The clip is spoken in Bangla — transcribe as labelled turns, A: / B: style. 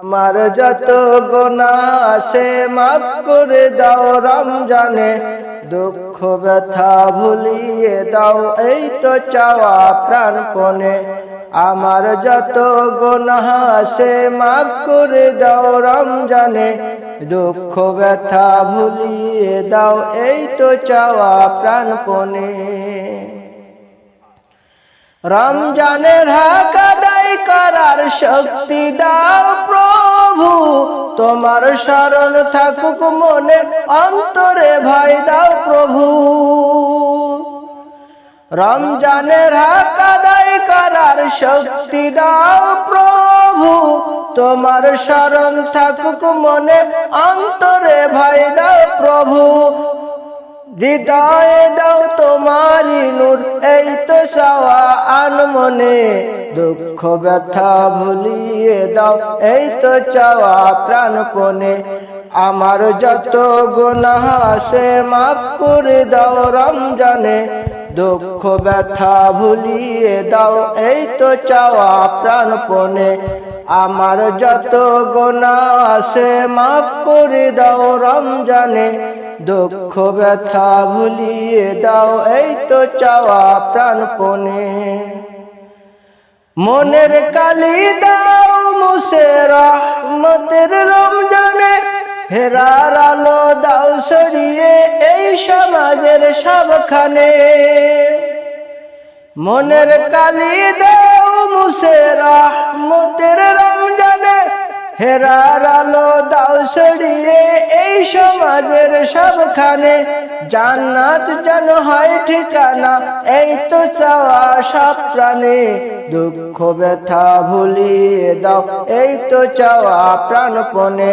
A: আমার যত গোনা আছে মাফ করে দাও রমজানে। দুঃখ, ব্যথা ভুলিয়ে দাও, এই তো চাওয়া প্রাণপণে। আমার যত গোনা আছে মাফ করে দাও রমজানে। দুঃখ, ব্যথা ভুলিয়ে দাও, এই তো চাওয়া প্রাণপণে। রমজানের হাক আদায় করার শক্তি দাও প্রভু তোমার শরণ থাকুক মনে, অন্তরে ভাই দাও প্রভু। রমজানের হাকাদাই করার শক্তি দাও প্রভু, তোমার শরণ থাকুক মনে, অন্তরে ভাই দাও প্রভু। হৃদয়ে দাও তোমারি নূর, এই তো সাওয়া আন মনে। দুঃখ, ব্যথা ভুলিয়ে দাও, এই তো চাওয়া প্রাণপণে। আমার যত গুনাহ আছে মাফ করে দাও রমজানে। দুঃখ ব্যথা ভুলিয়ে দাও, এই তো চাওয়া প্রাণপণে। আমার যত গোনা আছে মাফ করে দাও রমজানে। দুঃখ ব্যথা ভুলিয়ে দাও, এই তো চাওয়া প্রাণপণে। মনের কালি দাও মুসে রহমতের রমজানে। হেরার আলো দাও সরিয়ে সমাজের সবখানে। মনের কালি দাও মুসে রহমতের রমজানে, হেরার আলো দাও সরিয়ে এই সমাজের সবখানে। জান্নাত যেন হয় ঠিকানা, এই তো চাওয়া সব প্রাণে। দুঃখ ব্যথা ভুলিয়ে দাও, এই তো চাওয়া প্রাণপণে।